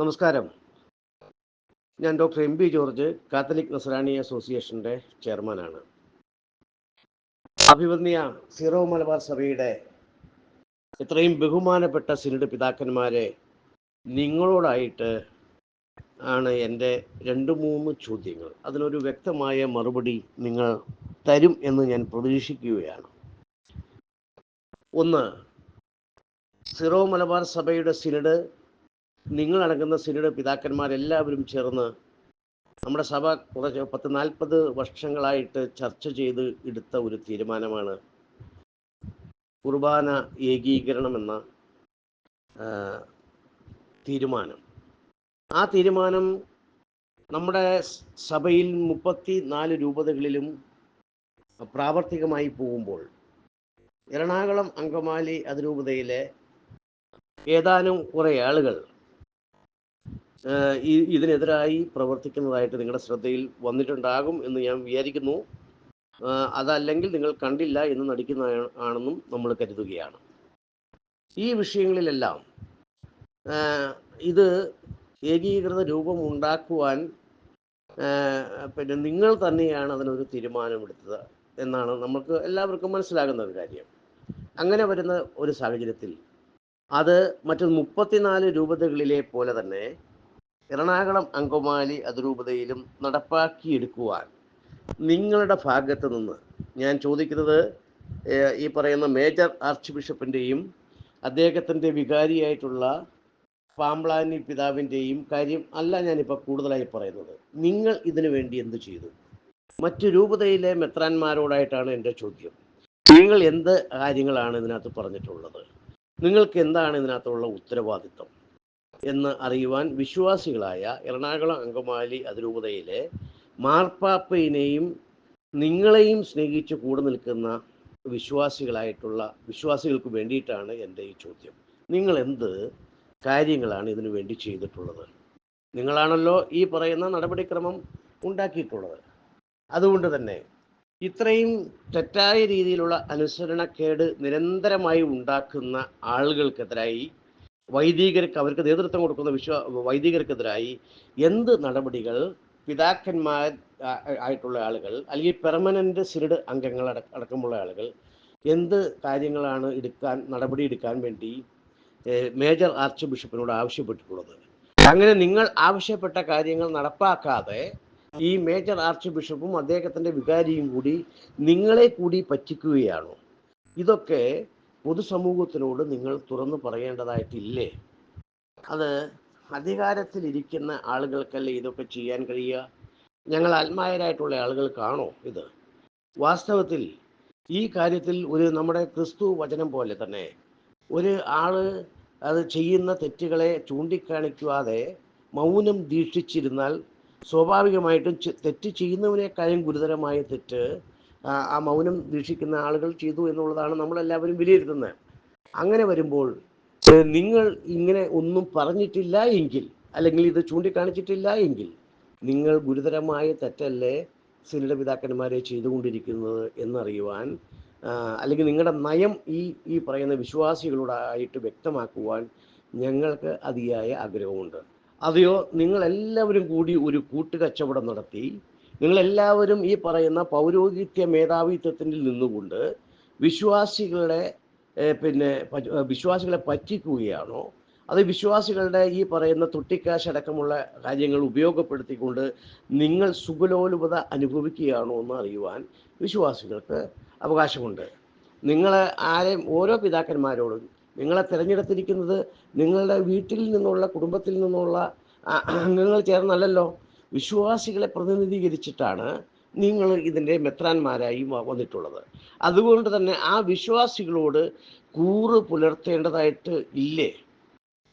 നമസ്കാരം. ഞാൻ doctor M B George Catholic Nasrani അസോസിയേഷന്റെ ചെയർമാനാണ്. അഭിവന്യ സീറോ മലബാർ സഭയുടെ ഇത്രയും ബഹുമാനപ്പെട്ട സിനഡ് പിതാക്കന്മാരെ നിങ്ങളോടായിട്ട് ആണ് എന്റെ രണ്ട് മൂന്ന് ചോദ്യങ്ങൾ. അതിനൊരു വ്യക്തമായ മറുപടി നിങ്ങൾ തരും എന്ന് ഞാൻ പ്രതീക്ഷിക്കുകയാണ്. ഒന്ന് സിറോ മലബാർ സഭയുടെ സിനഡ് നിങ്ങളടങ്ങുന്ന സിനിയുടെ പിതാക്കന്മാരെല്ലാവരും ചേർന്ന് നമ്മുടെ സഭ കുറച്ച് പത്ത് നാൽപ്പത് വർഷങ്ങളായിട്ട് ചർച്ച ചെയ്ത് എടുത്ത ഒരു തീരുമാനമാണ് കുർബാന ഏകീകരണം എന്ന തീരുമാനം. ആ തീരുമാനം നമ്മുടെ സഭയിൽ മുപ്പത്തി നാല് രൂപതകളിലും പ്രാവർത്തികമായി പോകുമ്പോൾ എറണാകുളം അങ്കമാലി അതിരൂപതയിലെ ഏതാനും കുറേ ആളുകൾ ഈ- ഇതിനെതിരായി പ്രവർത്തിക്കുന്നതായിട്ട് നിങ്ങളുടെ ശ്രദ്ധയിൽ വന്നിട്ടുണ്ടാകും എന്ന് ഞാൻ വിചാരിക്കുന്നു. അതല്ലെങ്കിൽ നിങ്ങൾ കണ്ടില്ല എന്ന് നടിക്കുന്ന ആണെന്നും നമ്മൾ കരുതുകയാണ്. ഈ വിഷയങ്ങളിലെല്ലാം ഇത് ഏകീകൃത രൂപം ഉണ്ടാക്കുവാൻ പിന്നെ നിങ്ങൾ തന്നെയാണ് അതിനൊരു തീരുമാനമെടുത്തത് എന്നാണ് നമുക്ക് എല്ലാവർക്കും മനസ്സിലാകുന്ന ഒരു കാര്യം. അങ്ങനെ വരുന്ന ഒരു സാഹചര്യത്തിൽ അത് മറ്റു മുപ്പത്തിനാല് രൂപതകളിലെ പോലെ തന്നെ എറണാകുളം അങ്കമാലി അതിരൂപതയിലും നടപ്പാക്കിയെടുക്കുവാൻ നിങ്ങളുടെ ഭാഗത്ത് നിന്ന് ഞാൻ ചോദിക്കുന്നത് ഈ പറയുന്ന മേജർ ആർച്ച് ബിഷപ്പിന്റെയും അദ്ദേഹത്തിന്റെ വികാരിയായിട്ടുള്ള പാമ്പ്ലാനി പിതാവിന്റെയും കാര്യം അല്ല ഞാനിപ്പോൾ കൂടുതലായി പറയുന്നത്. നിങ്ങൾ ഇതിനു വേണ്ടി എന്ത് ചെയ്തു? മറ്റു രൂപതയിലെ മെത്രാന്മാരോടായിട്ടാണ് എന്റെ ചോദ്യം. നിങ്ങൾ എന്ത് കാര്യങ്ങളാണ് ഇതിനകത്ത് പറഞ്ഞിട്ടുള്ളത്? നിങ്ങൾക്ക് എന്താണ് ഇതിനകത്തുള്ള ഉത്തരവാദിത്വം? എന്ന് അറിയുവാൻ വിശ്വാസികളായ എറണാകുളം അങ്കമാലി അതിരൂപതയിലെ മാർപ്പാപ്പയിനെയും നിങ്ങളെയും സ്നേഹിച്ച് കൂടെ നിൽക്കുന്ന വിശ്വാസികളായിട്ടുള്ള വിശ്വാസികൾക്ക് വേണ്ടിയിട്ടാണ് എന്റെ ഈ ചോദ്യം. നിങ്ങൾ എന്ത് കാര്യങ്ങളാണ് ഇതിനു വേണ്ടി ചെയ്തിട്ടുള്ളത്? നിങ്ങളാണല്ലോ ഈ പറയുന്ന നടപടിക്രമം ഉണ്ടാക്കിയിട്ടുള്ളത്. അതുകൊണ്ട് തന്നെ ഇത്രയും തെറ്റായ രീതിയിലുള്ള അനുസരണക്കേട് നിരന്തരമായി ഉണ്ടാക്കുന്ന ആളുകൾക്കെതിരായി വൈദികർക്ക് അവർക്ക് നേതൃത്വം കൊടുക്കുന്ന വിശ്വ വൈദികർക്കെതിരായി എന്ത് നടപടികൾ പിതാക്കന്മാർ ആയിട്ടുള്ള ആളുകൾ അല്ലെങ്കിൽ പെർമനന്റ് സിനഡ് അംഗങ്ങൾ അട- അടക്കമുള്ള ആളുകൾ എന്ത് കാര്യങ്ങളാണ് എടുക്കാൻ നടപടി എടുക്കാൻ വേണ്ടി മേജർ ആർച്ച് ബിഷപ്പിനോട് ആവശ്യപ്പെട്ടിട്ടുള്ളത്? അങ്ങനെ നിങ്ങൾ ആവശ്യപ്പെട്ട കാര്യങ്ങൾ നടപ്പാക്കാതെ ഈ മേജർ ആർച്ച് ബിഷപ്പും അദ്ദേഹത്തിന്റെ വികാരിയും കൂടി നിങ്ങളെ കൂടി പറ്റിക്കുകയാണോ? ഇതൊക്കെ പൊതുസമൂഹത്തിനോട് നിങ്ങൾ തുറന്നു പറയേണ്ടതായിട്ടില്ലേ? അത് അധികാരത്തിലിരിക്കുന്ന ആളുകൾക്കല്ലേ ഇതൊക്കെ ചെയ്യാൻ കഴിയുക? ഞങ്ങൾ ആത്മായരായിട്ടുള്ള ആളുകൾക്കാണോ ഇത്? വാസ്തവത്തിൽ ഈ കാര്യത്തിൽ ഒരു നമ്മുടെ ക്രിസ്തു വചനം പോലെ തന്നെ ഒരു ആൾ അത് ചെയ്യുന്ന തെറ്റുകളെ ചൂണ്ടിക്കാണിക്കാതെ മൗനം ദീക്ഷിച്ചിരുന്നാൽ സ്വാഭാവികമായിട്ടും തെറ്റ് ചെയ്യുന്നവനേക്കാളും ഗുരുതരമായ തെറ്റ് ആ മൗനം ദീക്ഷിക്കുന്ന ആളുകൾ ചെയ്തു എന്നുള്ളതാണ് നമ്മളെല്ലാവരും വിലയിരുത്തുന്നത്. അങ്ങനെ വരുമ്പോൾ നിങ്ങൾ ഇങ്ങനെ ഒന്നും പറഞ്ഞിട്ടില്ല എങ്കിൽ അല്ലെങ്കിൽ ഇത് ചൂണ്ടിക്കാണിച്ചിട്ടില്ല എങ്കിൽ നിങ്ങൾ ഗുരുതരമായ തെറ്റല്ലേ സിനിയുടെ പിതാക്കന്മാരെ ചെയ്തുകൊണ്ടിരിക്കുന്നത് എന്നറിയുവാൻ അല്ലെങ്കിൽ നിങ്ങളുടെ നയം ഈ ഈ പറയുന്ന വിശ്വാസികളോടായിട്ട് വ്യക്തമാക്കുവാൻ ഞങ്ങൾക്ക് അതിയായ ആഗ്രഹമുണ്ട്. അതെയോ? നിങ്ങളെല്ലാവരും കൂടി ഒരു കൂട്ടുകച്ചവടം നടത്തി നിങ്ങളെല്ലാവരും ഈ പറയുന്ന പൗരോഹിത്യ മേധാവിത്വത്തിൽ നിന്നുകൊണ്ട് വിശ്വാസികളെ പിന്നെ വിശ്വാസികളെ പറ്റിക്കുകയാണോ? അത് വിശ്വാസികളുടെ ഈ പറയുന്ന തൊട്ടിക്കാശ് അടക്കമുള്ള കാര്യങ്ങൾ ഉപയോഗപ്പെടുത്തിക്കൊണ്ട് നിങ്ങൾ സുഖലോലുപത അനുഭവിക്കുകയാണോ എന്ന് അറിയുവാൻ വിശ്വാസികൾക്ക് അവകാശമുണ്ട്. നിങ്ങൾ ആരെയും ഓരോ പിതാക്കന്മാരോടും നിങ്ങളെ തിരഞ്ഞെടുത്തിരിക്കുന്നത് നിങ്ങളുടെ വീട്ടിൽ നിന്നുള്ള കുടുംബത്തിൽ നിന്നുള്ള അംഗങ്ങൾ ചേർന്നല്ലല്ലോ. വിശ്വാസികളെ പ്രതിനിധീകരിച്ചിട്ടാണ് നിങ്ങൾ ഇതിന്റെ മെത്രാന്മാരായി വന്നിട്ടുള്ളത്. അതുകൊണ്ട് തന്നെ ആ വിശ്വാസികളോട് കൂറ് പുലർത്തേണ്ടതായിട്ട് ഇല്ലേ?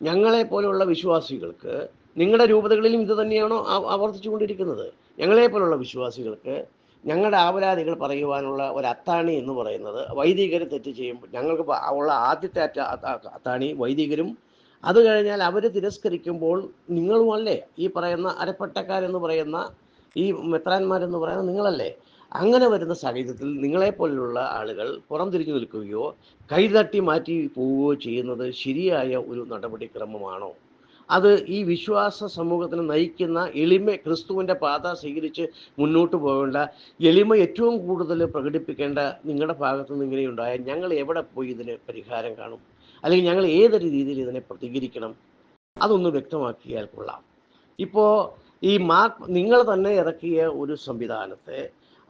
ഞങ്ങളെ പോലെയുള്ള വിശ്വാസികൾക്ക് നിങ്ങളുടെ രൂപതകളിലും ഇത് തന്നെയാണോ ആവർത്തിച്ചുകൊണ്ടിരിക്കുന്നത്? ഞങ്ങളെ പോലുള്ള വിശ്വാസികൾക്ക് ഞങ്ങളുടെ ആപരാധികൾ പറയുവാനുള്ള ഒരു അത്താണി എന്ന് പറയുന്നത് വൈദികർ തെറ്റ് ചെയ്യുമ്പോൾ ഞങ്ങൾക്ക് ഉള്ള ആദ്യത്തെ അത്താണി വൈദികരും അത് കഴിഞ്ഞാൽ അവർ തിരസ്കരിക്കുമ്പോൾ നിങ്ങളുമല്ലേ? ഈ പറയുന്ന അരപ്പട്ടക്കാരെന്ന് പറയുന്ന ഈ മെത്രാന്മാരെന്ന് പറയുന്ന നിങ്ങളല്ലേ? അങ്ങനെ വരുന്ന സാഹചര്യത്തിൽ നിങ്ങളെപ്പോലുള്ള ആളുകൾ പുറം തിരിഞ്ഞു നിൽക്കുകയോ കൈതട്ടി മാറ്റി പോവുകയോ ചെയ്യുന്നത് ശരിയായ ഒരു നടപടിക്രമമാണോ? അത് ഈ വിശ്വാസ സമൂഹത്തിന് നയിക്കുന്ന എളിമ ക്രിസ്തുവിന്റെ പാത സ്വീകരിച്ച് മുന്നോട്ട് പോകേണ്ട എളിമ ഏറ്റവും കൂടുതൽ പ്രകടിപ്പിക്കേണ്ട നിങ്ങളുടെ ഭാഗത്തുനിന്ന് ഇങ്ങനെയുണ്ടായാൽ ഞങ്ങൾ എവിടെ പോയി ഇതിന് പരിഹാരം കാണും? അല്ലെങ്കിൽ ഞങ്ങൾ ഏതൊരു രീതിയിൽ ഇതിനെ പ്രതികരിക്കണം അതൊന്ന് വ്യക്തമാക്കിയാൽ കൊള്ളാം. ഇപ്പോൾ ഈ മാ നിങ്ങൾ തന്നെ ഇറക്കിയ ഒരു സംവിധാനത്തെ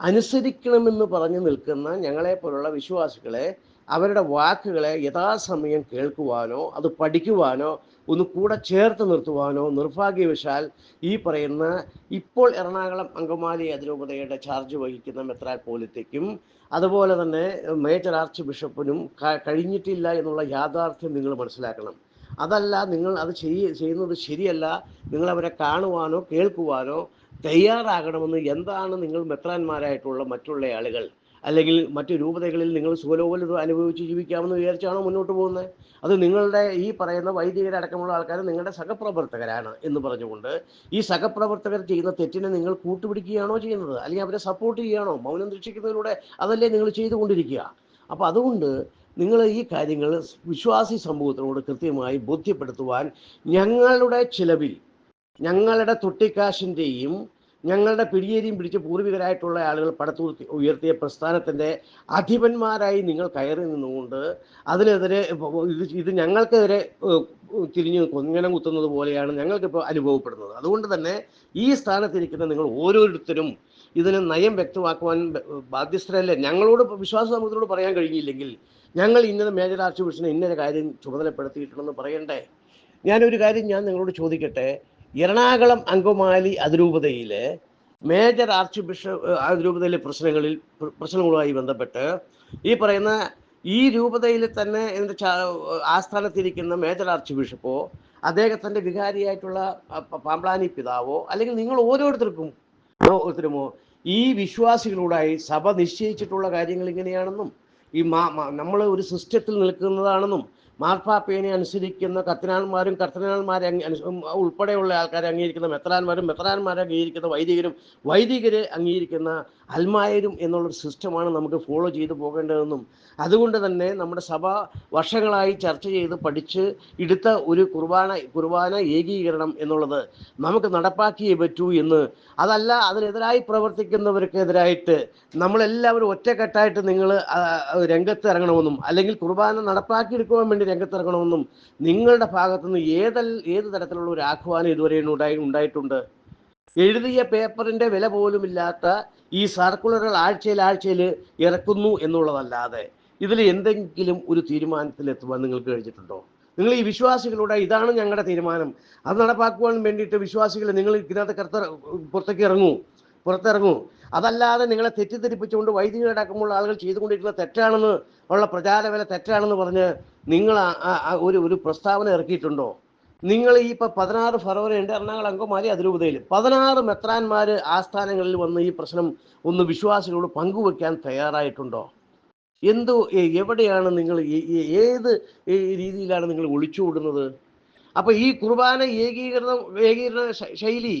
അനുസരിക്കണമെന്ന് പറഞ്ഞു നിൽക്കുന്ന ഞങ്ങളെ ഞങ്ങളെപ്പോലുള്ള വിശ്വാസികളെ അവരുടെ വാക്കുകളെ യഥാസമയം കേൾക്കുവാനോ അത് പഠിക്കുവാനോ ഒന്ന് കൂടെ ചേർത്ത് നിർത്തുവാനോ നിർഭാഗ്യവശാൽ ഈ പറയുന്ന ഇപ്പോൾ എറണാകുളം അങ്കമാലി അതിരൂപതയുടെ ചാർജ് വഹിക്കുന്ന മെത്രാൽ പോലത്തേക്കും അതുപോലെ തന്നെ മേജർ ആർച്ച് ബിഷപ്പിനും കഴിഞ്ഞിട്ടില്ല എന്നുള്ള യാഥാർത്ഥ്യം നിങ്ങൾ മനസ്സിലാക്കണം. അതല്ല നിങ്ങൾ അത് ശരി ചെയ്യുന്നത് ശരിയല്ല നിങ്ങൾ അവരെ കാണുവാനോ കേൾക്കുവാനോ തയ്യാറാകണമെന്ന് എന്താണ് നിങ്ങൾ മെത്രാന്മാരായിട്ടുള്ള മറ്റുള്ള ആളുകൾ? അല്ലെങ്കിൽ മറ്റു രൂപതകളിൽ നിങ്ങൾ സുഖലോപലത അനുഭവിച്ച് ജീവിക്കാമെന്ന് വിചാരിച്ചാണോ മുന്നോട്ട് പോകുന്നത്? അത് നിങ്ങളുടെ ഈ പറയുന്ന വൈദികരടക്കമുള്ള ആൾക്കാർ നിങ്ങളുടെ സഹപ്രവർത്തകരാണ് എന്ന് പറഞ്ഞുകൊണ്ട് ഈ സഹപ്രവർത്തകർ ചെയ്യുന്ന തെറ്റിനെ നിങ്ങൾ കൂട്ടുപിടിക്കുകയാണോ ചെയ്യുന്നത്? അല്ലെങ്കിൽ അവരെ സപ്പോർട്ട് ചെയ്യുകയാണോ? മൗനം രക്ഷിക്കുന്നതിലൂടെ അതല്ലേ നിങ്ങൾ ചെയ്തുകൊണ്ടിരിക്കുക. അപ്പോൾ അതുകൊണ്ട് നിങ്ങൾ ഈ കാര്യങ്ങൾ വിശ്വാസി സമൂഹത്തിനോട് കൃത്യമായി ബോധ്യപ്പെടുത്തുവാൻ ഞങ്ങളുടെ ചിലവിൽ ഞങ്ങളുടെ തൊട്ടിക്കാശിന്റെയും ഞങ്ങളുടെ പിടിയേരിയും പിടിച്ച് പൂർവികരായിട്ടുള്ള ആളുകൾ പടത്തു ഉയർത്തിയ പ്രസ്ഥാനത്തിന്റെ അധിപന്മാരായി നിങ്ങൾ കയറി നിന്നുകൊണ്ട് അതിനെതിരെ ഇത് ഇത് ഞങ്ങൾക്കെതിരെ തിരിഞ്ഞ് കൊഞ്ഞനം കുത്തുന്നത് പോലെയാണ് ഞങ്ങൾക്കിപ്പോൾ അനുഭവപ്പെടുന്നത്. അതുകൊണ്ട് തന്നെ ഈ സ്ഥാനത്തിരിക്കുന്ന നിങ്ങൾ ഓരോരുത്തരും ഇതിന് നയം വ്യക്തമാക്കുവാൻ ബാധ്യസ്ഥരല്ലേ? ഞങ്ങളോട് വിശ്വാസ സമൂഹത്തിനോട് പറയാൻ കഴിഞ്ഞില്ലെങ്കിൽ ഞങ്ങൾ ഇന്നത് മേജർ ആർച്ച് ബിഷനെ ഇന്നൊരു കാര്യം ചുമതലപ്പെടുത്തിയിട്ടുണ്ടെന്ന് പറയണ്ടേ? ഞാനൊരു കാര്യം ഞാൻ നിങ്ങളോട് ചോദിക്കട്ടെ? എറണാകുളം അങ്കമാലി അതിരൂപതയിലെ മേജർ ആർച്ച് ബിഷപ്പ് അതിരൂപതയിലെ പ്രശ്നങ്ങളിൽ പ്ര- പ്രശ്നങ്ങളുമായി ബന്ധപ്പെട്ട് ഈ പറയുന്ന ഈ രൂപതയിൽ തന്നെ ചാ ആസ്ഥാനത്തിരിക്കുന്ന മേജർ ആർച്ച് ബിഷപ്പോ അദ്ദേഹത്തിന്റെ വികാരിയായിട്ടുള്ള പാമ്പ്ലാനി പിതാവോ അല്ലെങ്കിൽ നിങ്ങൾ ഓരോരുത്തർക്കും ഓരോരുത്തരുമോ ഈ വിശ്വാസികളോടായി സഭ നിശ്ചയിച്ചിട്ടുള്ള കാര്യങ്ങൾ ഇങ്ങനെയാണെന്നും ഈ നമ്മൾ ഒരു സിസ്റ്റത്തിൽ നിൽക്കുന്നതാണെന്നും മാർപ്പാപ്പേനെ അനുസരിക്കുന്ന അംഗീ- അനു- ഉൾപ്പെടെയുള്ള ആൾക്കാരെ അംഗീകരിക്കുന്ന മെത്രാന്മാരും മെത്രാന്മാരെ അംഗീകരിക്കുന്ന വൈദികരും വൈദികരെ അംഗീകരിക്കുന്ന അൽമായരും എന്നുള്ളൊരു സിസ്റ്റമാണ് നമുക്ക് ഫോളോ ചെയ്തു പോകേണ്ടതെന്നും അതുകൊണ്ട് തന്നെ നമ്മുടെ സഭ വർഷങ്ങളായി ചർച്ച ചെയ്ത് പഠിച്ച് എടുത്ത ഒരു കുർബാന കുർബാന ഏകീകരണം എന്നുള്ളത് നമുക്ക് നടപ്പാക്കിയേ പറ്റൂ എന്ന്. അതല്ല അതിനെതിരായി പ്രവർത്തിക്കുന്നവർക്കെതിരായിട്ട് നമ്മളെല്ലാവരും ഒറ്റക്കെട്ടായിട്ട് നിങ്ങൾ രംഗത്ത് ഇറങ്ങണമെന്നും അല്ലെങ്കിൽ കുർബാന നടപ്പാക്കിയെടുക്കുവാൻ വേണ്ടി രംഗത്തിറങ്ങണമെന്നും നിങ്ങളുടെ ഭാഗത്തുനിന്ന് ഏതൽ ഏത് തരത്തിലുള്ള ഒരു ആഹ്വാനം ഇതുവരെ ഉണ്ടായി ഉണ്ടായിട്ടുണ്ട്? എഴുതിയ പേപ്പറിന്റെ വില പോലുമില്ലാത്ത ഈ സർക്കുലറുകൾ ആഴ്ചയിൽ ആഴ്ചയിൽ ഇറക്കുന്നു എന്നുള്ളതല്ലാതെ ഇതിൽ എന്തെങ്കിലും ഒരു തീരുമാനത്തിലെത്തുവാൻ നിങ്ങൾക്ക് കഴിഞ്ഞിട്ടുണ്ടോ? നിങ്ങൾ ഈ വിശ്വാസികളുടെ ഇതാണ് ഞങ്ങളുടെ തീരുമാനം. അത് നടപ്പാക്കുവാൻ വേണ്ടിയിട്ട് വിശ്വാസികൾ നിങ്ങൾ ഇതിനകത്ത് കറുത്ത പുറത്തേക്ക് ഇറങ്ങൂ പുറത്തിറങ്ങൂ. അതല്ലാതെ നിങ്ങളെ തെറ്റിദ്ധരിപ്പിച്ചുകൊണ്ട് വൈദികരടക്കമുള്ള ആളുകൾ ചെയ്തുകൊണ്ടിരിക്കുന്ന തെറ്റാണെന്ന് ഉള്ള പ്രചാരവില തെറ്റാണെന്ന് പറഞ്ഞ് നിങ്ങൾ ഒരു ഒരു പ്രസ്താവന ഇറക്കിയിട്ടുണ്ടോ? നിങ്ങൾ ഈ ഇപ്പൊ പതിനാറ് ഫെബ്രുവരി ഉണ്ട് എറണാകുളം അങ്കമാലി അതിരൂപതയിൽ പതിനാറ് മെത്രാന്മാര് ആസ്ഥാനങ്ങളിൽ വന്ന് ഈ പ്രശ്നം ഒന്ന് വിശ്വാസികളോട് പങ്കുവെക്കാൻ തയ്യാറായിട്ടുണ്ടോ? എന്തോ എവിടെയാണ് നിങ്ങൾ ഏത് രീതിയിലാണ് നിങ്ങൾ ഒളിച്ചുവിടുന്നത് അപ്പൊ ഈ കുർബാന ഏകീകരണം ഏകീകരണ ശൈലി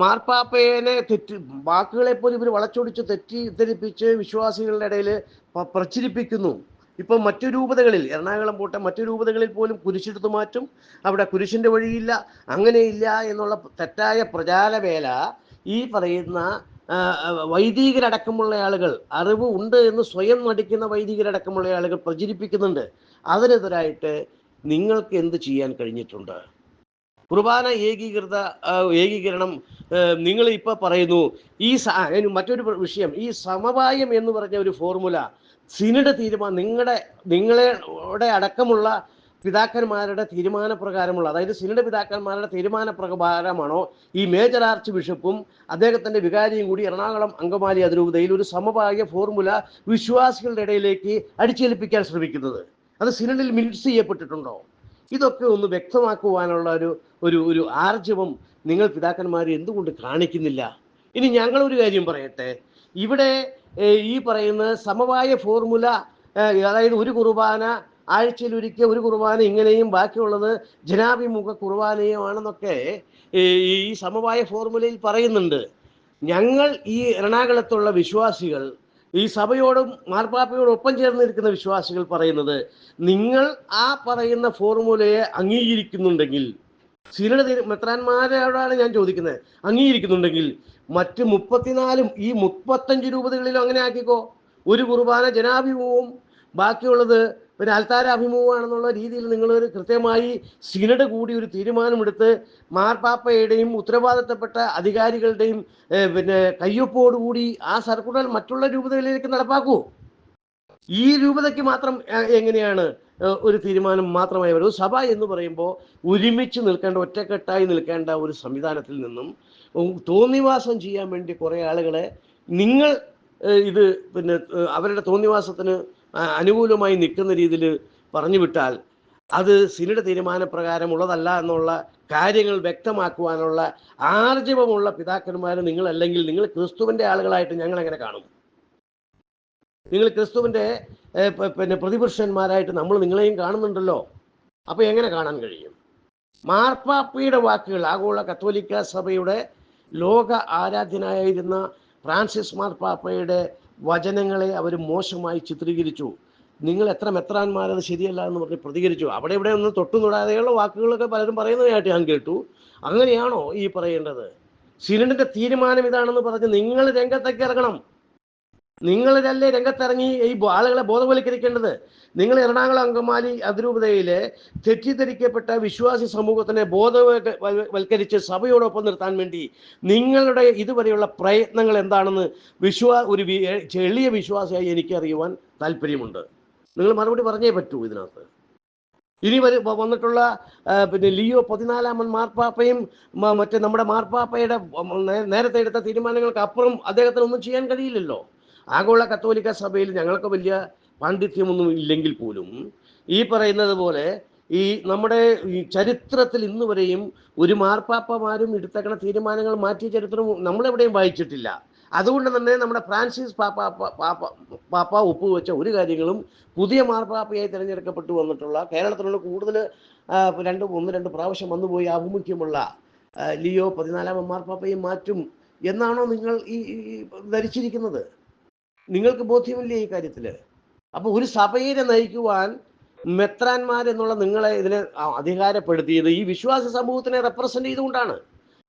മാർപ്പാപ്പയനെ മാർപ്പാപ്പയെ തെറ്റി വാക്കുകളെ പോലും ഇവർ വളച്ചൊടിച്ച് തെറ്റിദ്ധരിപ്പിച്ച് വിശ്വാസികളുടെ ഇടയിൽ പ്രചരിപ്പിക്കുന്നു. ഇപ്പൊ മറ്റു രൂപതകളിൽ എറണാകുളം പോട്ടെ മറ്റു രൂപതകളിൽ പോലും കുരിശെടുത്തു മാറ്റും. അവിടെ കുരിശിന്റെ വഴിയില്ല അങ്ങനെയില്ല എന്നുള്ള തെറ്റായ പ്രചാരവേല ഈ പറയുന്ന വൈദികരടക്കമുള്ള ആളുകൾ അറിവ് ഉണ്ട് എന്ന് സ്വയം നടിക്കുന്ന വൈദികരടക്കമുള്ള ആളുകൾ പ്രചരിപ്പിക്കുന്നുണ്ട്. അതിനെതിരായിട്ട് നിങ്ങൾക്ക് എന്ത് ചെയ്യാൻ കഴിഞ്ഞിട്ടുണ്ട്? കുർബാന ഏകീകൃത ഏകീകരണം നിങ്ങൾ ഇപ്പൊ പറയുന്നു ഈ മറ്റൊരു വിഷയം ഈ സമവായം എന്ന് പറഞ്ഞ ഒരു ഫോർമുല സിനഡ് തീരുമാനം നിങ്ങളുടെ നിങ്ങളുടെ അടക്കമുള്ള പിതാക്കന്മാരുടെ തീരുമാനപ്രകാരമുള്ള അതായത് സിനഡ് പിതാക്കന്മാരുടെ തീരുമാനപ്രകാരമാണോ ഈ മേജർ ആർച്ച് ബിഷപ്പും അദ്ദേഹത്തിന്റെ വികാരിയും കൂടി എറണാകുളം അങ്കമാലി അതിരൂപതയിൽ ഒരു സമഭാഗ്യ ഫോർമുല വിശ്വാസികളുടെ ഇടയിലേക്ക് അടിച്ചേൽപ്പിക്കാൻ ശ്രമിക്കുന്നത്? അത് സിനഡിൽ മിനിറ്റ്സ് ചെയ്യപ്പെട്ടിട്ടുണ്ടോ? ഇതൊക്കെ ഒന്ന് വ്യക്തമാക്കുവാനുള്ള ഒരു ഒരു ഒരു ആർജവം നിങ്ങൾ പിതാക്കന്മാർ എന്തുകൊണ്ട് കാണിക്കുന്നില്ല? ഇനി ഞങ്ങളൊരു കാര്യം പറയട്ടെ. ഇവിടെ ഈ പറയുന്ന സമവായ ഫോർമുല അതായത് ഒരു കുർബാന ആഴ്ചയിൽ ഒരിക്കൽ ഒരു കുർബാന ഇങ്ങനെയും ബാക്കിയുള്ളത് ജനാഭിമുഖ കുർബാനയുമാണെന്നൊക്കെ ഈ സമവായ ഫോർമുലയിൽ പറയുന്നുണ്ട്. ഞങ്ങൾ ഈ എറണാകുളത്തുള്ള വിശ്വാസികൾ ഈ സഭയോടും മാർപ്പാപ്പയോടും ഒപ്പം ചേർന്നിരിക്കുന്ന വിശ്വാസികൾ പറയുന്നത് നിങ്ങൾ ആ പറയുന്ന ഫോർമുലയെ അംഗീകരിക്കുന്നുണ്ടെങ്കിൽ തീരു മെത്രാന്മാരോടാണ് ഞാൻ ചോദിക്കുന്നത്. അംഗീകരിക്കുന്നുണ്ടെങ്കിൽ മറ്റ് മുപ്പത്തിനാലും ഈ മുപ്പത്തഞ്ച് രൂപതകളിലും അങ്ങനെ ആക്കിക്കോ. ഒരു കുർബാന ജനാഭിമുഖവും ബാക്കിയുള്ളത് ഒരു അൽത്താരാഭിമുഖമാണെന്നുള്ള രീതിയിൽ നിങ്ങൾ ഒരു കൃത്യമായി സിനഡ് കൂടി ഒരു തീരുമാനമെടുത്ത് മാർപ്പാപ്പയുടെയും ഉത്തരവാദിത്തപ്പെട്ട അധികാരികളുടെയും പിന്നെ കയ്യൊപ്പോടുകൂടി ആ സർക്കുലർ മറ്റുള്ള രൂപതകളിലേക്ക് നടപ്പാക്കൂ. ഈ രൂപതയ്ക്ക് മാത്രം എങ്ങനെയാണ് ഒരു തീരുമാനം മാത്രമായി വരും സഭ എന്ന് പറയുമ്പോൾ ഒരുമിച്ച് നിൽക്കേണ്ട ഒറ്റക്കെട്ടായി നിൽക്കേണ്ട ഒരു സംവിധാനത്തിൽ നിന്നും തോന്നിവാസം ചെയ്യാൻ വേണ്ടി കുറേ ആളുകളെ നിങ്ങൾ ഇത് പിന്നെ അവരുടെ തോന്നിവാസത്തിന് അനുകൂലമായി നിൽക്കുന്ന രീതിയിൽ പറഞ്ഞു വിട്ടാൽ അത് സിനിയുടെ തീരുമാനപ്രകാരമുള്ളതല്ല എന്നുള്ള കാര്യങ്ങൾ വ്യക്തമാക്കുവാനുള്ള ആർജവമുള്ള പിതാക്കന്മാർ നിങ്ങളല്ലെങ്കിൽ നിങ്ങൾ ക്രിസ്തുവിന്റെ ആളുകളായിട്ട് ഞങ്ങൾ എങ്ങനെ കാണും? നിങ്ങൾ ക്രിസ്തുവിന്റെ പിന്നെ പ്രതിപുരുഷന്മാരായിട്ട് നമ്മൾ നിങ്ങളെയും കാണുന്നുണ്ടല്ലോ. അപ്പോൾ എങ്ങനെ കാണാൻ കഴിയും? മാർപ്പാപ്പയുടെ വാക്കുകൾ ആഗോള കത്തോലിക്ക സഭയുടെ ലോക ആരാധ്യനായിരുന്ന ഫ്രാൻസിസ് മാർപ്പാപ്പയുടെ വചനങ്ങളെ അവർ മോശമായി ചിത്രീകരിച്ചു. നിങ്ങൾ എത്ര മെത്രാന്മാരത് ശരിയല്ല എന്ന് പറഞ്ഞ് പ്രതികരിച്ചു. അവിടെ ഇവിടെ ഒന്ന് തൊട്ടു തൊടാതെയുള്ള വാക്കുകളൊക്കെ പലരും പറയുന്നതായിട്ട് ഞാൻ കേട്ടു. അങ്ങനെയാണോ ഈ പറയേണ്ടത്? സിനഡിന്റെ തീരുമാനം ഇതാണെന്ന് പറഞ്ഞ് നിങ്ങൾ രംഗത്തേക്ക് ഇറങ്ങണം. നിങ്ങളിതല്ലേ രംഗത്തിറങ്ങി ഈ ആളുകളെ ബോധവൽക്കരിക്കേണ്ടത്? നിങ്ങൾ എറണാകുളം അങ്കമാലി അതിരൂപതയിലെ തെറ്റിദ്ധരിക്കപ്പെട്ട വിശ്വാസി സമൂഹത്തിനെ ബോധവൽക്കരിച്ച് സഭയോടൊപ്പം നിർത്താൻ വേണ്ടി നിങ്ങളുടെ ഇതുവരെയുള്ള പ്രയത്നങ്ങൾ എന്താണെന്ന് വിശ്വാ ഒരു ചെളിയ വിശ്വാസിയായി എനിക്കറിയുവാൻ താല്പര്യമുണ്ട്. നിങ്ങൾ മറുപടി പറഞ്ഞേ പറ്റൂ ഇതിനകത്ത്. ഇനി വരും വന്നിട്ടുള്ള പിന്നെ ലിയോ പതിനാലാമൻ മാർപ്പാപ്പയും മറ്റേ നമ്മുടെ മാർപ്പാപ്പയുടെ നേരത്തെ എടുത്ത തീരുമാനങ്ങൾക്ക് അപ്പുറം അദ്ദേഹത്തിന് ഒന്നും ചെയ്യാൻ കഴിയില്ലല്ലോ. ആഗോള കത്തോലിക്ക സഭയിൽ ഞങ്ങൾക്ക് വലിയ പാണ്ഡിത്യമൊന്നും ഇല്ലെങ്കിൽ പോലും ഈ പറയുന്നത് പോലെ ഈ നമ്മുടെ ഈ ചരിത്രത്തിൽ ഇന്ന് വരെയും ഒരു മാർപ്പാപ്പമാരും എടുത്തേക്കണ തീരുമാനങ്ങൾ മാറ്റിയ ചരിത്രം നമ്മളെവിടെയും വായിച്ചിട്ടില്ല. അതുകൊണ്ട് തന്നെ നമ്മുടെ ഫ്രാൻസിസ് പാപ്പ പാപ്പ പാപ്പ ഒപ്പുവെച്ച ഒരു കാര്യങ്ങളും പുതിയ മാർപ്പാപ്പയായി തിരഞ്ഞെടുക്കപ്പെട്ടു വന്നിട്ടുള്ള കേരളത്തിലുള്ള കൂടുതൽ രണ്ട് ഒന്ന് രണ്ട് പ്രാവശ്യം വന്നുപോയി ആഭിമുഖ്യമുള്ള ലിയോ പതിനാലാമൻ മാർപ്പാപ്പയും മാറ്റും എന്നാണോ നിങ്ങൾ ഈ ധരിച്ചിരിക്കുന്നത്? നിങ്ങൾക്ക് ബോധ്യമില്ലേ ഈ കാര്യത്തിൽ അപ്പോൾ ഒരു സഭയെ നയിക്കുവാൻ മെത്രാന്മാർ എന്നുള്ള നിങ്ങളെ ഇതിനെ അധികാരപ്പെടുത്തിയത് ഈ വിശ്വാസ സമൂഹത്തിനെ റെപ്രസെന്റ് ചെയ്തുകൊണ്ടാണ്.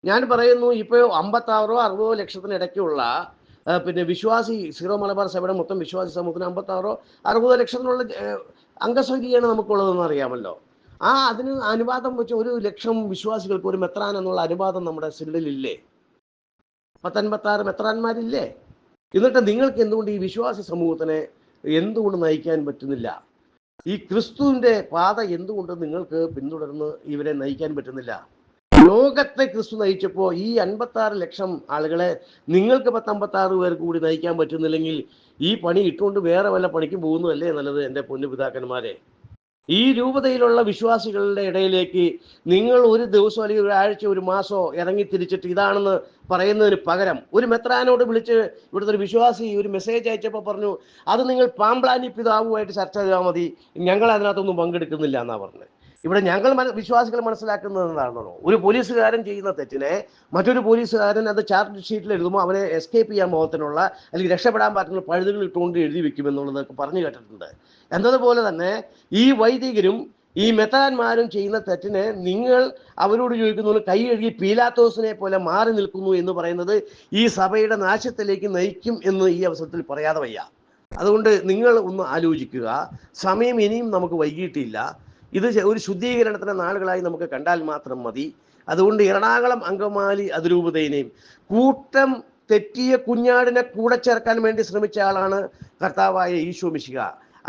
ഞാൻ പറയുന്നു ഇപ്പോൾ അമ്പത്താറോ അറുപതോ ലക്ഷത്തിനിടയ്ക്കുള്ള പിന്നെ വിശ്വാസി സീറോ മലബാർ സഭയുടെ മൊത്തം വിശ്വാസി സമൂഹത്തിന് അമ്പത്താറോ അറുപതോ ലക്ഷത്തിനുള്ള അംഗസംഖ്യയാണ് നമുക്കുള്ളതെന്ന് അറിയാമല്ലോ. ആ അതിന് അനുവാദം വെച്ച് ഒരു ലക്ഷം വിശ്വാസികൾക്ക് ഒരു മെത്രാൻ എന്നുള്ള അനുവാദം നമ്മുടെ സില്ലിലില്ലേ പത്തൊൻപത്താറ് മെത്രാന്മാരില്ലേ? എന്നിട്ട് നിങ്ങൾക്ക് എന്തുകൊണ്ട് ഈ വിശ്വാസ സമൂഹത്തിനെ എന്തുകൊണ്ട് നയിക്കാൻ പറ്റുന്നില്ല? ഈ ക്രിസ്തുവിന്റെ പാത എന്തുകൊണ്ട് നിങ്ങൾക്ക് പിന്തുടർന്ന് ഇവരെ നയിക്കാൻ പറ്റുന്നില്ല? ലോകത്തെ ക്രിസ്തു നയിച്ചപ്പോൾ ഈ അൻപത്തി ആറ് ലക്ഷം ആളുകളെ നിങ്ങൾക്ക് പത്തമ്പത്താറ് പേർക്ക് കൂടി നയിക്കാൻ പറ്റുന്നില്ലെങ്കിൽ ഈ പണി ഇട്ടുകൊണ്ട് വേറെ വല്ല പണിക്കും പോകുന്നതല്ലേ നല്ലത് എന്റെ പൊന്നു പിതാക്കന്മാരെ? ഈ രൂപതയിലുള്ള വിശ്വാസികളുടെ ഇടയിലേക്ക് നിങ്ങൾ ഒരു ദിവസം അല്ലെങ്കിൽ ഒരാഴ്ച ഒരു മാസോ ഇറങ്ങി തിരിച്ചിട്ട് ഇതാണെന്ന് പറയുന്നതിന് പകരം ഒരു മെത്രാനോട് വിളിച്ച് ഇവിടുത്തെ ഒരു വിശ്വാസി ഒരു മെസ്സേജ് അയച്ചപ്പോൾ പറഞ്ഞു അത് നിങ്ങൾ പാമ്പ്ലാനി പിതാവുമായിട്ട് ചർച്ച ചെയ്താൽ മതി. ഞങ്ങൾ അതിനകത്തൊന്നും പങ്കെടുക്കുന്നില്ല എന്നാ പറഞ്ഞത്. ഇവിടെ ഞങ്ങൾ വിശ്വാസികൾ മനസ്സിലാക്കുന്നത് എന്താണോ ഒരു പോലീസുകാരൻ ചെയ്യുന്ന തെറ്റിനെ മറ്റൊരു പോലീസുകാരൻ അത് ചാർജ് ഷീറ്റിൽ എഴുതുമ്പോൾ അവനെ എസ്കേപ്പ് ചെയ്യാൻ പോകത്തിനുള്ള അല്ലെങ്കിൽ രക്ഷപ്പെടാൻ പറ്റുന്ന പഴുതുകൾ ഇട്ടുകൊണ്ട് എഴുതി വെക്കും എന്നുള്ളതൊക്കെ പറഞ്ഞു കേട്ടിട്ടുണ്ട്. എന്നതുപോലെ തന്നെ ഈ വൈദികരും ഈ മെത്താന്മാരും ചെയ്യുന്ന തെറ്റിനെ നിങ്ങൾ അവരോട് ചോദിക്കുന്നു കൈ കഴുകി പീലാത്തോസിനെ പോലെ മാറി നിൽക്കുന്നു എന്ന് പറയുന്നത് ഈ സഭയുടെ നാശത്തിലേക്ക് നയിക്കും എന്ന് ഈ അവസരത്തിൽ പറയാതെ വയ്യ. അതുകൊണ്ട് നിങ്ങൾ ഒന്ന് ആലോചിക്കുക. സമയം ഇനിയും നമുക്ക് വൈകിട്ടില്ല ഇത് ഒരു ശുദ്ധീകരണത്തിന് നാളുകളായി നമുക്ക് കണ്ടാൽ മാത്രം മതി. അതുകൊണ്ട് എറണാകുളം അങ്കമാലി അതിരൂപതയിനെയും കൂട്ടം തെറ്റിയ കുഞ്ഞാടിനെ കൂടെ ചേർക്കാൻ വേണ്ടി ശ്രമിച്ച ആളാണ് കർത്താവായ ഈശോ മിശിക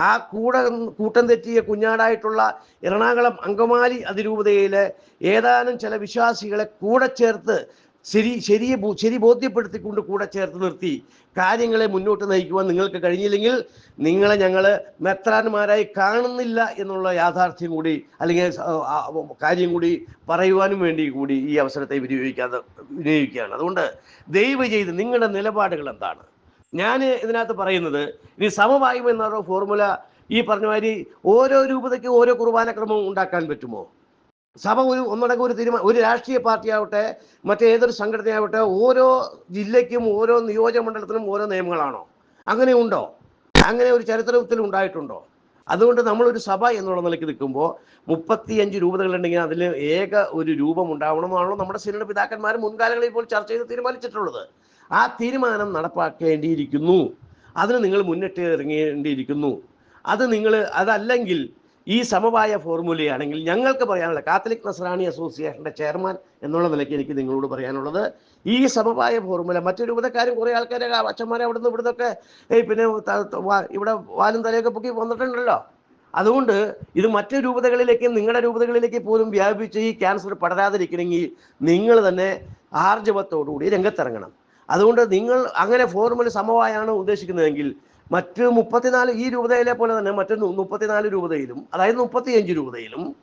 ആ കൂട കൂട്ടം തെറ്റിയ കുഞ്ഞാടായിട്ടുള്ള എറണാകുളം അങ്കമാലി അതിരൂപതയിലെ ഏതാനും ചില വിശ്വാസികളെ കൂടെ ചേർത്ത് ശരി ശരിയെ ശരി ബോധ്യപ്പെടുത്തിക്കൊണ്ട് കൂടെ ചേർത്ത് നിർത്തി. കാര്യങ്ങളെ മുന്നോട്ട് നയിക്കുവാൻ നിങ്ങൾക്ക് കഴിഞ്ഞില്ലെങ്കിൽ നിങ്ങളെ ഞങ്ങൾ മെത്രാന്മാരായി കാണുന്നില്ല എന്നുള്ള യാഥാർത്ഥ്യം കൂടി അല്ലെങ്കിൽ കാര്യം കൂടി പറയുവാനും വേണ്ടി കൂടി ഈ അവസരത്തെ വിനിയോഗിക്കാതെ വിനിയോഗിക്കുകയാണ്. അതുകൊണ്ട് ദയവ് ചെയ്ത് നിങ്ങളുടെ നിലപാടുകൾ എന്താണ്? ഞാൻ ഇതിനകത്ത് പറയുന്നത് ഇനി സമവായം എന്ന ഫോർമുല ഈ പറഞ്ഞ മാതിരി ഓരോ രൂപതയ്ക്ക് ഓരോ കുർബാനക്രമം ഉണ്ടാക്കാൻ പറ്റുമോ? സഭ ഒരു ഒന്നടങ്കം ഒരു തീരുമാനം ഒരു രാഷ്ട്രീയ പാർട്ടിയാവട്ടെ മറ്റേതൊരു സംഘടനയാവട്ടെ ഓരോ ജില്ലയ്ക്കും ഓരോ നിയോജക മണ്ഡലത്തിനും ഓരോ നിയമങ്ങളാണോ? അങ്ങനെ ഉണ്ടോ? അങ്ങനെ ഒരു ചരിത്രത്തിൽ ഉണ്ടായിട്ടുണ്ടോ? അതുകൊണ്ട് നമ്മളൊരു സഭ എന്നുള്ള നിലയ്ക്ക് നിൽക്കുമ്പോൾ മുപ്പത്തിയഞ്ച് രൂപതകളുണ്ടെങ്കിൽ അതിൽ ഏക ഒരു രൂപം ഉണ്ടാവണമെന്നാണല്ലോ നമ്മുടെ സിനിമ പിതാക്കന്മാർ മുൻകാലങ്ങളിൽ ഇപ്പോൾ ചർച്ച ചെയ്ത് തീരുമാനിച്ചിട്ടുള്ളത്. ആ തീരുമാനം നടപ്പാക്കേണ്ടിയിരിക്കുന്നു. അതിന് നിങ്ങൾ മുന്നിട്ട് ഇറങ്ങേണ്ടിയിരിക്കുന്നു. അത് നിങ്ങൾ അതല്ലെങ്കിൽ ഈ സമവായ ഫോർമുലയാണെങ്കിൽ ഞങ്ങൾക്ക് പറയാനുള്ള കാത്തലിക് നസ്രാണി അസോസിയേഷന്റെ ചെയർമാൻ എന്നുള്ള നിലയ്ക്ക് എനിക്ക് നിങ്ങളോട് പറയാനുള്ളത് ഈ സമവായ ഫോർമുല മറ്റു രൂപതക്കാരും കുറേ ആൾക്കാരെ അച്ഛന്മാരെ അവിടെ നിന്ന് ഇവിടുന്നൊക്കെ പിന്നെ ഇവിടെ വാലും തലയൊക്കെ പൊക്കി വന്നിട്ടുണ്ടല്ലോ. അതുകൊണ്ട് ഇത് മറ്റു രൂപതകളിലേക്ക് നിങ്ങളുടെ രൂപതകളിലേക്ക് പോലും വ്യാപിച്ച് ഈ ക്യാൻസർ പടരാതിരിക്കണമെങ്കിൽ നിങ്ങൾ തന്നെ ആർജവത്തോടുകൂടി രംഗത്തിറങ്ങണം. അതുകൊണ്ട് നിങ്ങൾ അങ്ങനെ ഫോർമുല സമവായാണ് ഉദ്ദേശിക്കുന്നതെങ്കിൽ മറ്റ് മുപ്പത്തിനാല് ഈ രൂപതയിലെ പോലെ തന്നെ മറ്റ് മുപ്പത്തിനാല് രൂപതയിലും അതായത് മുപ്പത്തിയഞ്ച് രൂപതയിലും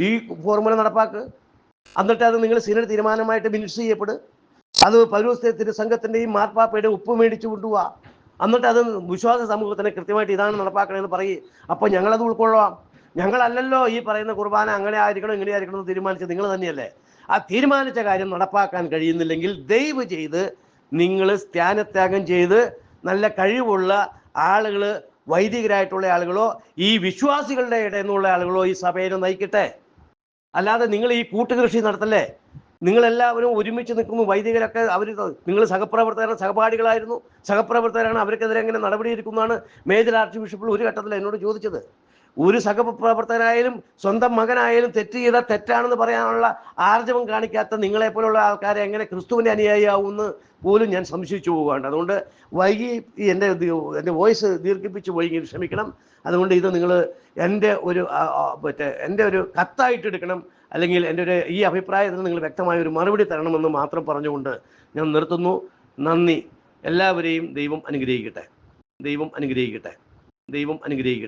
ഈ ഫോർമുല നടപ്പാക്ക്. എന്നിട്ട് അത് നിങ്ങൾ സിനഡ് തീരുമാനമായിട്ട് മിനിറ്റ്സ് ചെയ്യപ്പെടും. അത് പൗരോസ്ത്യത്തിന്റെ ഈ മാർപ്പാപ്പയുടെ ഉപ്പ് മേടിച്ചു കൊണ്ടുപോവാ. എന്നിട്ട് അത് വിശ്വാസ സമൂഹത്തിന് കൃത്യമായിട്ട് ഇതാണ് നടപ്പാക്കണമെന്ന് പറയും. അപ്പോൾ ഞങ്ങളത് ഉൾക്കൊള്ളാം. ഞങ്ങളല്ലല്ലോ ഈ പറയുന്ന കുർബാന അങ്ങനെ ആയിരിക്കണം ഇങ്ങനെ ആയിരിക്കണം എന്ന് തീരുമാനിച്ചത് നിങ്ങൾ തന്നെയല്ലേ. ആ തീരുമാനിച്ച കാര്യം നടപ്പാക്കാൻ കഴിയുന്നില്ലെങ്കിൽ ദയവ് ചെയ്ത് നിങ്ങൾ സ്ഥാനത്യാഗം ചെയ്ത് നല്ല കഴിവുള്ള ആളുകൾ വൈദികരായിട്ടുള്ള ആളുകളോ ഈ വിശ്വാസികളുടെ ഇടയിൽ നിന്നുള്ള ആളുകളോ ഈ സഭയെ നയിക്കട്ടെ. അല്ലാതെ നിങ്ങൾ ഈ കൂട്ടുകൃഷി നടത്തല്ലേ? നിങ്ങളെല്ലാവരും ഒരുമിച്ച് നിൽക്കുന്നു വൈദികരൊക്കെ അവർ നിങ്ങൾ സഹപ്രവർത്തകർ സഹപാഠികളായിരുന്നു. സഹപ്രവർത്തകരാണ് അവർക്കെതിരെ എങ്ങനെ നടപടിയെടുക്കുന്നതാണ് മേജർ ആർച്ച് ബിഷപ്പിൾ ഒരു ഘട്ടത്തിൽ എന്നോട് ചോദിച്ചത്. ഒരു സഹപ്രവർത്തകനായാലും സ്വന്തം മകനായാലും തെറ്റ് ചെയ്ത തെറ്റാണെന്ന് പറയാനുള്ള ആർജവം കാണിക്കാത്ത നിങ്ങളെപ്പോലുള്ള ആൾക്കാരെ എങ്ങനെ ക്രിസ്തുവിന്റെ അനുയായിയാവുമെന്ന് പോലും ഞാൻ സംശയിച്ചു പോവുകയാണ്. അതുകൊണ്ട് വൈകി എന്റെ എന്റെ വോയിസ് ദീർഘിപ്പിച്ച് പോയി ക്ഷമിക്കണം. അതുകൊണ്ട് ഇത് നിങ്ങൾ എന്റെ ഒരു മറ്റേ എന്റെ ഒരു കത്തായിട്ട് എടുക്കണം. അല്ലെങ്കിൽ എന്റെ ഒരു ഈ അഭിപ്രായത്തിന് നിങ്ങൾ വ്യക്തമായ ഒരു മറുപടി തരണമെന്ന് മാത്രം പറഞ്ഞുകൊണ്ട് ഞാൻ നിർത്തുന്നു. നന്ദി. എല്ലാവരെയും ദൈവം അനുഗ്രഹിക്കട്ടെ. ദൈവം അനുഗ്രഹിക്കട്ടെ. ദൈവം അനുഗ്രഹിക്കട്ടെ.